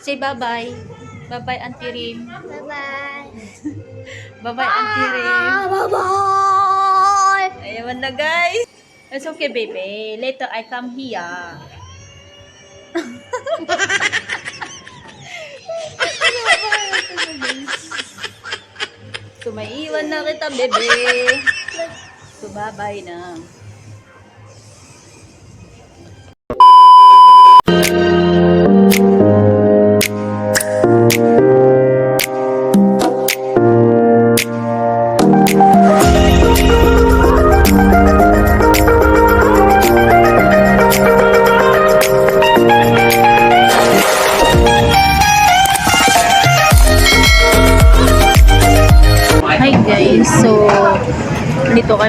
Say bye-bye. Bye-bye, Auntie Rim. Bye-bye. Bye-bye, Auntie Rim. Ah, bye-bye. Ayawan na, guys. It's okay, baby. Later, I come here. so, may iwan na kita, bebe. So, bye-bye na. 嗯。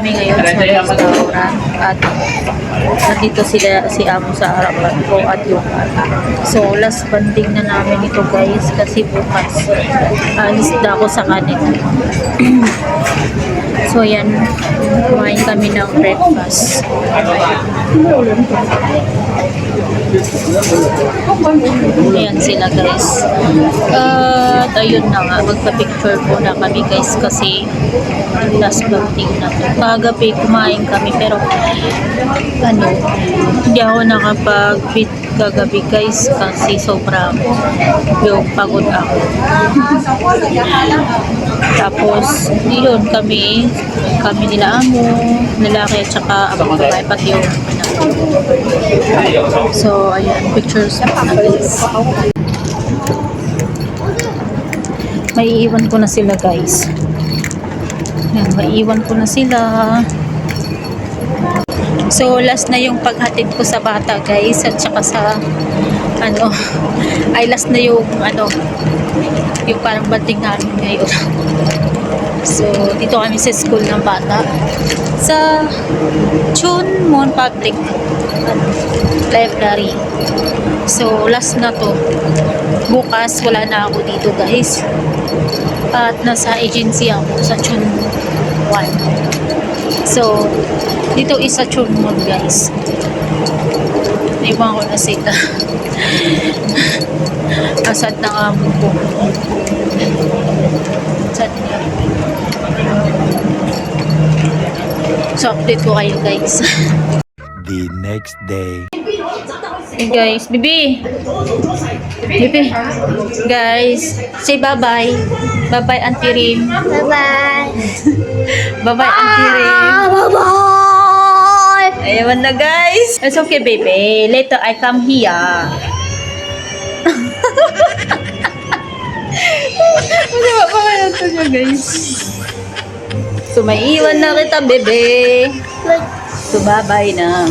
Kami ngayon sa restaurant at nandito sila si Amo sa harapan ko at yung so last banding na namin ito guys kasi bukas alis na ako sa kanila so yan kumain kami ng breakfast Ayan sila guys. At ayun na nga, magpa-picture muna kami guys kasi last birthday na to. Kagabi kumain kami pero ano, hindi ako nakapag-fit kagabi guys kasi sobrang yung pagod ako. Tapos, yun kami, kami nila amo, lalaki at saka abang babae pati yung anak. So, ayan, pictures na guys. May iwan ko na sila guys. Ayan, may iwan ko na sila. So, last na yung paghatid ko sa bata guys at saka sa ano, ay last na yung ano, yung parang banding namin ngayon. So, dito kami sa school ng bata. Sa Chunmon Public Library. So, last na to. Bukas, wala na ako dito guys. At nasa agency ako sa Chun 1. So, dito isa Chunmon guys. Naiwan ko na sila. Asad ng amo ko. Saan niya? So, update ko kayo guys. the next day. Hey guys, Bibi! Bibi! Guys, say bye-bye. Bye-bye, Auntie Rim. Bye-bye. Bye-bye, Auntie. Ah, bye-bye. Ayawan na, guys. It's okay, baby. Later, I come here. Ano ba pa kaya ito niya, guys? So, may iwan na kita, bebe. So, bye-bye na.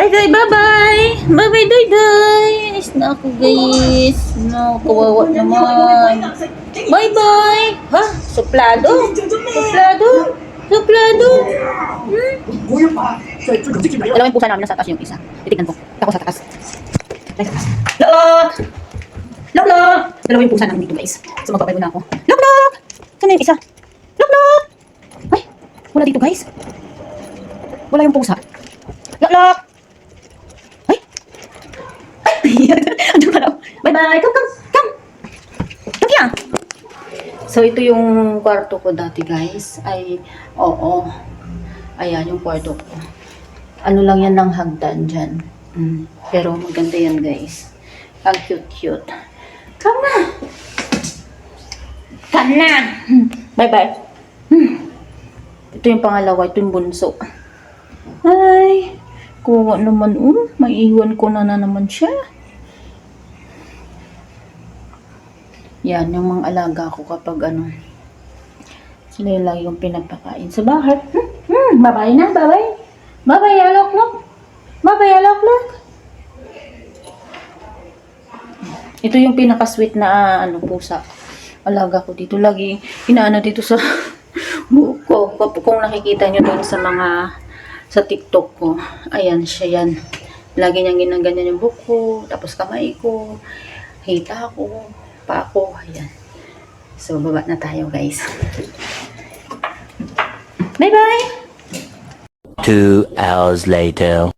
Bye bye, bye bye. Bye bye, day day. Is ako, guys. No, kawawa naman. Bye bye. Ha? Suplado? Suplado? Suplado? Hmm? Alam mo yung pusa namin nasa taas yung isa. Titignan ko. Ako sa taas. Ay, sa taas. Dalawa yung pusa namin dito, guys. So, magbabay muna ako. Lock, lock! Saan na yung isa? Lock, lock! Ay, wala dito, guys. Wala yung pusa. Lock, lock! Andun pa daw. Bye-bye! Come, come! Come! Come here! So, ito yung kwarto ko dati, guys. Ay, oo. Ayan, yung kwarto ko. Ano lang yan ng hagdan dyan. Mm. Pero maganda yan, guys. Ang cute-cute. Come na! Come na! Bye-bye. Hmm. Ito yung pangalawa. Ito yung bunso. Ay, kuha naman. Um, maiiwan ko na na naman siya. Yan, yung mga alaga ko kapag ano, sila yung lagi yung pinapakain sa bahay. Hmm, hmm, babay na, babay. Babay, alok, lok. Babay, alok, lok. Ito yung pinaka-sweet na ano, pusa. Alaga ko dito. Lagi inaano dito sa buhok ko. Kung nakikita nyo doon sa mga sa TikTok ko. Ayan, siya yan. Lagi niyang ginaganyan yung buko, tapos kamay ko, hita ko, pa ko. Ayan. So, baba na tayo, guys. Bye-bye! Two hours later.